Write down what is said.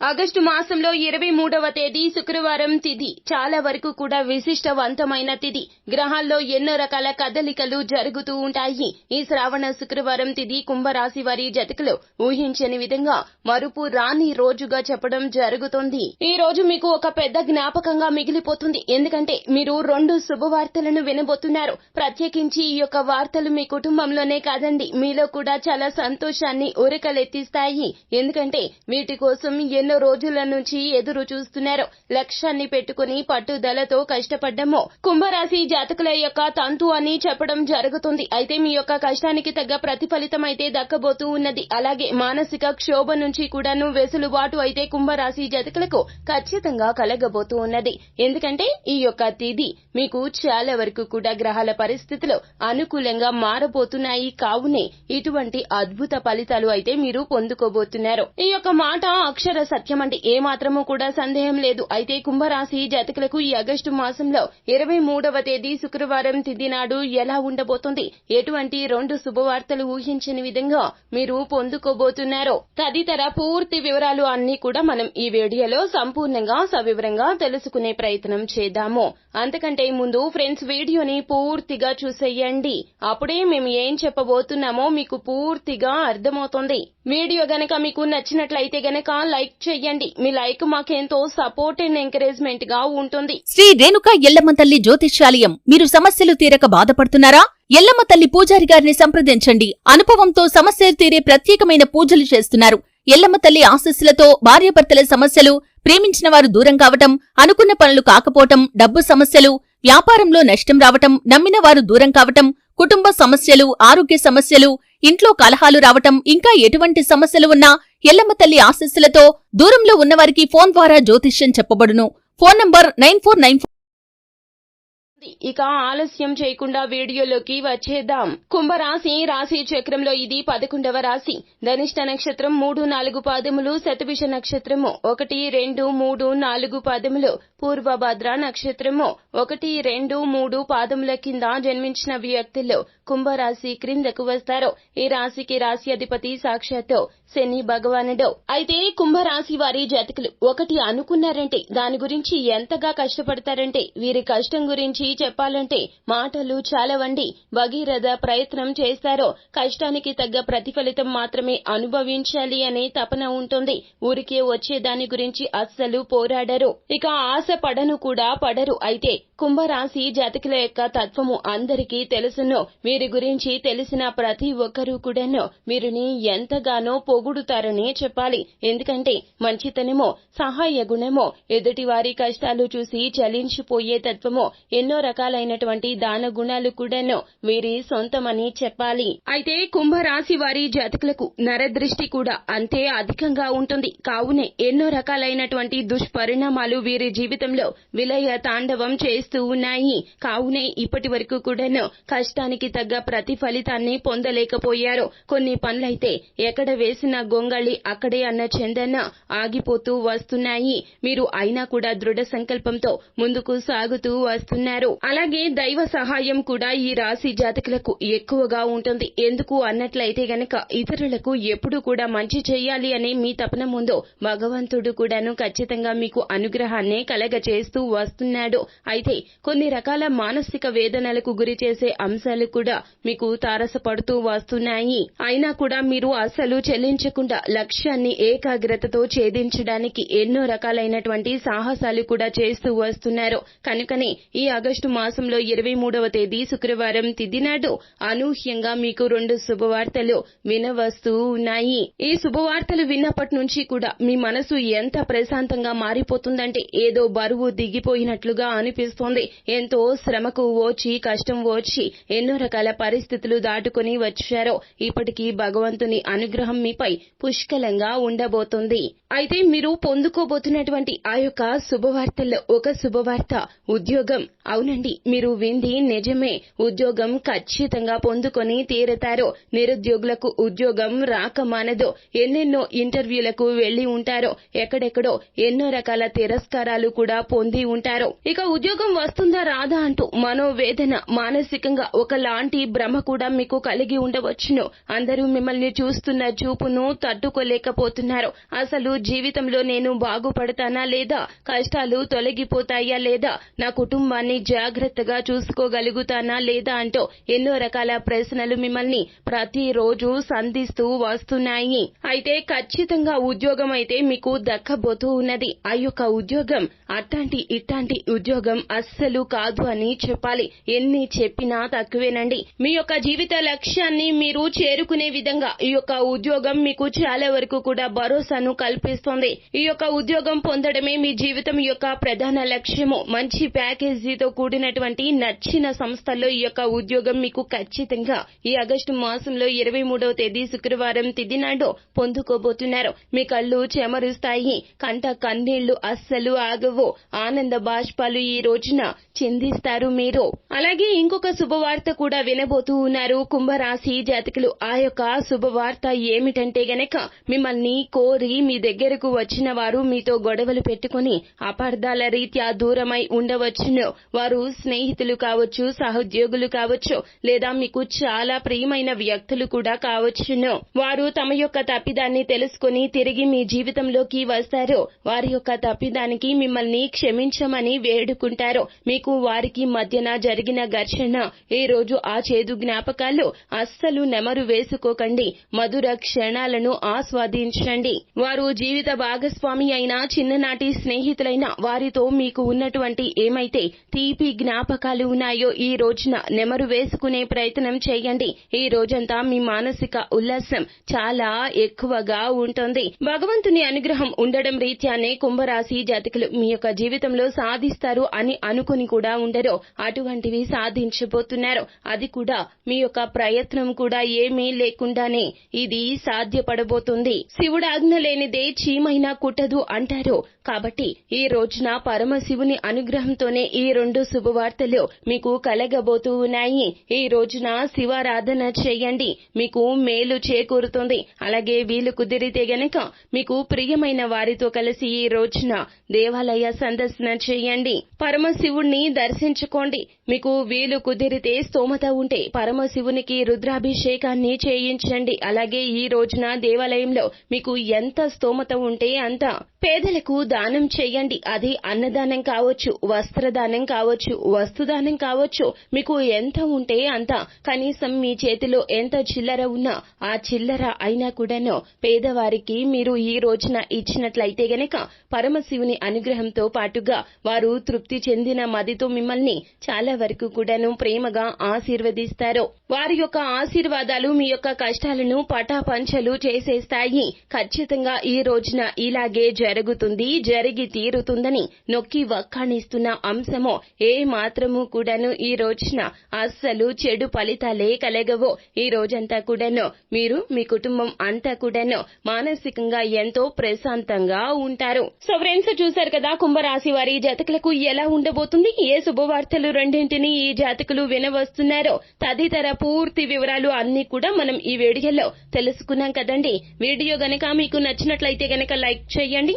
August మాసంలో ఇరవై మూడవ తేదీ శుక్రవారం తిథి చాలా వరకు కూడా విశిష్టవంతమైన తిథి గ్రహాల్లో ఎన్నో రకాల కదలికలు జరుగుతూ ఉంటాయి. ఈ శ్రావణ శుక్రవారం తిథి కుంభరాశి వారి జతకులు ఊహించని విధంగా మరుపు రాని రోజుగా చెప్పడం జరుగుతుంది. ఈ రోజు మీకు ఒక పెద్ద జ్ఞాపకంగా మిగిలిపోతుంది. ఎందుకంటే మీరు రెండు శుభవార్తలను వినబోతున్నారు. ప్రత్యేకించి ఈ యొక్క వార్తలు మీ కుటుంబంలోనే కాదండి. మీలో కూడా చాలా సంతోషాన్ని ఉరకలెత్తిస్తాయి. ఎందుకంటే వీటి కోసం ఎన్నో రోజుల నుంచి ఎదురు చూస్తున్నారు. లక్ష్యాన్ని పెట్టుకుని పట్టుదలతో కష్టపడ్డమో. కుంభరాశి జాతకుల యొక్క తంతు అని చెప్పడం జరుగుతుంది. అయితే మీ యొక్క కష్టానికి తగ్గ ప్రతిఫలితం అయితే దక్కబోతూ ఉన్నది. అలాగే మానసిక క్షోభ నుంచి కూడాను వెసులుబాటు అయితే కుంభరాశి జాతకులకు ఖచ్చితంగా కలగబోతూ ఉన్నది. ఎందుకంటే ఈ యొక్క తేదీ మీకు చాలా వరకు కూడా గ్రహాల పరిస్థితులు అనుకూలంగా మారబోతున్నాయి. కావునే ఇటువంటి అద్భుత ఫలితాలు అయితే మీరు పొందుకోబోతున్నారు. ఈ యొక్క మాట అక్షర సత్యమంటే ఏ మాత్రము కూడా సందేహం లేదు. అయితే కుంభరాశి జాతకులకు ఈ ఆగస్టు మాసంలో ఇరవై మూడవ తేదీ శుక్రవారం తిథి నాడు ఎలా ఉండబోతుంది? ఎటువంటి రెండు శుభవార్తలు ఊహించని విధంగా మీరు పొందుకోబోతున్నారో తదితర పూర్తి వివరాలు అన్ని కూడా మనం ఈ వీడియోలో సంపూర్ణంగా సవివరంగా తెలుసుకునే ప్రయత్నం చేద్దాము. అంతకంటే ముందు ఫ్రెండ్స్ వీడియోని పూర్తిగా చూసేయండి. అప్పుడే మేము ఏం చెప్పబోతున్నామో మీకు పూర్తిగా అర్థమవుతుంది. వీడియో గనక మీకు నచ్చినట్లయితే గనక లైక్ చేయండి. మీ లైక్ మాకెంతో సపోర్ట్ అండ్ ఎంకరేజ్మెంట్గా ఉంటుంది. శ్రీ రేణుక ఎల్లమ్మ తల్లి జ్యోతిష్యాలయం మీరు సమస్యలు తీరక బాధపడుతున్నారా? ఎల్లమ్మ తల్లి పూజారి గారిని సంప్రదించండి. అనుభవంతో సమస్యలు తీరే ప్రత్యేకమైన పూజలు చేస్తున్నారు. ఎల్లమ్మ తల్లి ఆశస్సులతో భార్యాభర్తల సమస్యలు ప్రేమించిన వారు దూరం కావటం అనుకున్న పనులు కాకపోవటం డబ్బు సమస్యలు వ్యాపారంలో నష్టం రావటం నమ్మిన వారు దూరం కావటం కుటుంబ సమస్యలు ఆరోగ్య సమస్యలు ఇంట్లో కలహాలు రావటం ఇంకా ఎటువంటి సమస్యలు ఉన్నా ఎల్లమ్మ తల్లి ఆశస్సులతో దూరంలో ఉన్నవారికి ఫోన్ ద్వారా జ్యోతిష్యం చెప్పబడును. Phone number nine four nine ఇక ఆలస్యం చేయకుండా వీడియోలోకి వచ్చేద్దాం. కుంభరాశి రాశి చక్రంలో ఇది పదకొండవ రాశి. ధనిష్ట నక్షత్రం మూడు నాలుగు పాదములు శతభిష నక్షత్రము ఒకటి రెండు మూడు నాలుగు పాదములు పూర్వభద్ర నక్షత్రము ఒకటి రెండు మూడు పాదముల కింద జన్మించిన వ్యక్తులు కుంభరాశి క్రిందకు వస్తారు. ఈ రాశికి రాశి అధిపతి సాక్షాత్తు శని భగవానుడు. అయితే కుంభరాశి వారి జాతకులు ఒకటి అనుకున్నారంటే దాని గురించి ఎంతగా కష్టపడతారంటే వీరి కష్టం గురించి చెప్పాలంటే మాటలు చాలవండి. భగీరథ ప్రయత్నం చేస్తారో కష్టానికి తగ్గ ప్రతిఫలితం మాత్రమే అనుభవించాలి అనే తపన ఉంటుంది. ఊరికే వచ్చే దాని గురించి అస్సలు పోరాడరు. ఇక ఆశ పడను కూడా పడరు. అయితే కుంభరాశి జాతకుల యొక్క తత్వము అందరికీ తెలుసును. వీరి గురించి తెలిసిన ప్రతి ఒక్కరూ కూడాను వీరిని ఎంతగానో పొగుడుతారని చెప్పాలి. ఎందుకంటే మంచితనమో సహాయ గుణమో ఎదుటి వారి కష్టాలు చూసి చలించిపోయే తత్వమో ఎన్నో రకాలైనటువంటి దాన గుణాలు కూడాను వీరి సొంతమని చెప్పాలి. అయితే కుంభరాశి వారి జాతకులకు నరదృష్టి కూడా అంతే అధికంగా ఉంటుంది. కావునే ఎన్నో రకాలైనటువంటి దుష్పరిణామాలు వీరి జీవితంలో విలయ తాండవం చేస్తూ ఉన్నాయి. కావునే ఇప్పటి వరకు కూడాను కష్టానికి తగ్గ ప్రతిఫలితాన్ని పొందలేకపోయారు. కొన్ని పనులైతే ఎక్కడ వేసిన గొంగళి అక్కడే అన్న చందన ఆగిపోతూ వస్తున్నాయి. మీరు అయినా కూడా దృఢ సంకల్పంతో ముందుకు సాగుతూ వస్తున్నారు. అలాగే దైవ సహాయం కూడా ఈ రాశి జాతకులకు ఎక్కువగా ఉంటుంది. ఎందుకు అన్నట్లయితే గనక ఇతరులకు ఎప్పుడు కూడా మంచి చేయాలి అనే మీ తపన ముందు భగవంతుడు కూడాను ఖచ్చితంగా మీకు అనుగ్రహాన్ని కలగచేస్తూ వస్తున్నాడు. అయితే కొన్ని రకాల మానసిక వేదనలకు గురి చేసే అంశాలు కూడా మీకు తారసపడుతూ వస్తున్నాయి. అయినా కూడా మీరు అసలు చెల్లించకుండా లక్ష్యాన్ని ఏకాగ్రతతో ఛేదించడానికి ఎన్నో రకాలైనటువంటి సాహసాలు కూడా చేస్తూ వస్తున్నారు. కనుకనే ఈ ఆగస్టు మాసంలో ఇరవై మూడవ తేదీ శుక్రవారం తిదినాడు అనూహ్యంగా మీకు రెండు శుభవార్తలు వినవస్తూ ఉన్నాయి. ఈ శుభవార్తలు విన్నప్పటి నుంచి కూడా మీ మనసు ఎంత ప్రశాంతంగా మారిపోతుందంటే ఏదో బరువు దిగిపోయినట్లుగా అనిపిస్తోంది. ఎంతో శ్రమకు ఓచి కష్టం ఓచి ఎన్నో రకాల పరిస్థితులు దాటుకుని వచ్చారో. ఇప్పటికీ భగవంతుని అనుగ్రహం మీపై పుష్కలంగా ఉండబోతుంది. అయితే మీరు పొందుకోబోతున్నటువంటి ఆ యొక్క శుభవార్తల్లో ఒక శుభవార్త ఉద్యోగం. అవునండి మీరు వింది నిజమే. ఉద్యోగం ఖచ్చితంగా పొందుకొని తీరతారో. నిరుద్యోగులకు ఉద్యోగం రాక మానదు. ఎన్నెన్నో ఇంటర్వ్యూలకు వెళ్ళి ఉంటారో. ఎక్కడెక్కడో ఎన్నో రకాల తిరస్కారాలు కూడా పొంది ఉంటారు. ఇక ఉద్యోగం వస్తుందా రాదా అంటూ మనోవేదన మానసికంగా ఒకలాంటి భ్రమ కూడా మీకు కలిగి ఉండవచ్చును. అందరూ మిమ్మల్ని చూస్తున్న చూపును తట్టుకోలేకపోతున్నారు. అసలు జీవితంలో నేను బాగుపడతానా లేదా? కష్టాలు తొలగిపోతాయా లేదా? నా కుటుంబాన్ని జాగ్రత్తగా చూసుకోగలుగుతానా లేదా అంటూ ఎన్నో రకాల ప్రశ్నలు మిమ్మల్ని ప్రతిరోజు సంధిస్తూ వస్తున్నాయి. అయితే ఖచ్చితంగా ఉద్యోగం అయితే మీకు దక్కబోతూ ఉన్నది. ఆ యొక్క ఉద్యోగం అట్టాంటి ఇట్టాంటి ఉద్యోగం అస్సలు కాదు అని చెప్పాలి. ఎన్ని చెప్పినా తక్కువేనండి. మీ యొక్క జీవిత లక్ష్యాన్ని మీరు చేరుకునే విధంగా ఈ యొక్క ఉద్యోగం మీకు చాలా వరకు కూడా భరోసాను కల్పిస్తుంది. ఈ యొక్క ఉద్యోగం పొందడమే మీ జీవితం యొక్క ప్రధాన లక్ష్యము. మంచి ప్యాకేజీతో కూడినటువంటి నచ్చిన సంస్థల్లో ఈ యొక్క ఉద్యోగం మీకు ఖచ్చితంగా ఈ ఆగస్టు మాసంలో ఇరవై మూడవ తేదీ శుక్రవారం తిది నాడు పొందుకోబోతున్నారు. మీ కళ్ళు చెమరుస్తాయి. కంట కన్నీళ్ళు అస్సలు ఆగవు. ఆనంద బాష్పాలు ఈ రోజు రోజున చిందిస్తారు మీరు. అలాగే ఇంకొక శుభవార్త కూడా వినబోతూ ఉన్నారు. కుంభరాశి జాతకులు ఆ యొక్క శుభవార్త ఏమిటంటే గనక మిమ్మల్ని కోరి మీ దగ్గరకు వచ్చిన వారు మీతో గొడవలు పెట్టుకుని అపార్థాల రీత్యా దూరమై ఉండవచ్చును. వారు స్నేహితులు కావచ్చు సహోద్యోగులు కావచ్చు లేదా మీకు చాలా ప్రియమైన వ్యక్తులు కూడా కావచ్చును. వారు తమ యొక్క తప్పిదాన్ని తెలుసుకుని తిరిగి మీ జీవితంలోకి వస్తారు. వారి యొక్క తప్పిదానికి మిమ్మల్ని క్షమించమని వేడుకుంటారు. మీకు వారికి మధ్యన జరిగిన ఘర్షణ ఈ రోజు ఆ చేదు జ్ఞాపకాలు అస్సలు నెమరు వేసుకోకండి. మధుర క్షణాలను ఆస్వాదించండి. వారు జీవిత భాగస్వామి అయిన చిన్ననాటి స్నేహితులైన వారితో మీకు ఉన్నటువంటి ఏమైతే తీపి జ్ఞాపకాలు ఉన్నాయో ఈ రోజున నెమరు వేసుకునే ప్రయత్నం చేయండి. ఈ రోజంతా మీ మానసిక ఉల్లాసం చాలా ఎక్కువగా ఉంటుంది. భగవంతుని అనుగ్రహం ఉండడం రీత్యానే కుంభరాశి జాతకులు మీ యొక్క జీవితంలో సాధిస్తారు అని అనుకుని కూడా ఉండరు. అటువంటివి సాధించబోతున్నారు. అది కూడా మీ యొక్క ప్రయత్నం కూడా ఏమీ లేకుండానే ఇది సాధ్యపడబోతుంది. శివుడు ఆజ్ఞ లేనిదే చీమైనా కుట్టదు అంటారు. కాబట్టి ఈ రోజున పరమశివుని అనుగ్రహంతోనే ఈ రెండు శుభవార్తలు మీకు కలగబోతూ ఉన్నాయి. ఈ రోజున శివారాధన చేయండి. మీకు మేలు చేకూరుతుంది. అలాగే వీలు కుదిరితే గనక మీకు ప్రియమైన వారితో కలిసి ఈ రోజున దేవాలయ సందర్శన చేయండి. పరమ పరమశివుణ్ణి దర్శించుకోండి. మీకు వీలు కుదిరితే స్తోమత ఉంటే పరమశివునికి రుద్రాభిషేకాన్ని చేయించండి. అలాగే ఈ రోజున దేవాలయంలో మీకు ఎంత స్తోమత ఉంటే అంత పేదలకు దానం చేయండి. అది అన్నదానం కావచ్చు వస్త్రదానం కావచ్చు వస్తుదానం కావచ్చు. మీకు ఎంత ఉంటే అంత. కనీసం మీ చేతిలో ఎంత చిల్లర ఉన్నా ఆ చిల్లర అయినా కూడాను పేదవారికి మీరు ఈ రోజున ఇచ్చినట్లయితే గనక పరమశివుని అనుగ్రహంతో పాటుగా వారు తృప్తి చెందిన మదితో మిమ్మల్ని చాలా వరకు కూడాను ప్రేమగా ఆశీర్వదిస్తారు. వారి యొక్క ఆశీర్వాదాలు మీ యొక్క కష్టాలను పటాపంచలు చేసేస్తాయి. ఖచ్చితంగా ఈ రోజున ఇలాగే జరుగుతుంది జరిగి తీరుతుందని నొక్కి వక్కాణిస్తున్న అంశమో ఏ మాత్రము కూడాను ఈ రోజున అస్సలు చెడు ఫలితాలే కలగవో. ఈ రోజంతా కూడాను మీరు మీ కుటుంబం అంతా కూడాను మానసికంగా ఎంతో ప్రశాంతంగా ఉంటారు. సో ఫ్రెండ్స్ చూశారు కదా కుంభరాశి వారి జాతకులకు ఎలా ఉండబోతుంది? ఏ శుభవార్తలు రెండింటిని ఈ జాతకులు వినవస్తున్నారో? తదితర పూర్తి వివరాలు అన్ని కూడా మనం ఈ వీడియోలో తెలుసుకున్నాం కదండి. వీడియో గనక మీకు నచ్చినట్లయితే గనక లైక్ చేయండి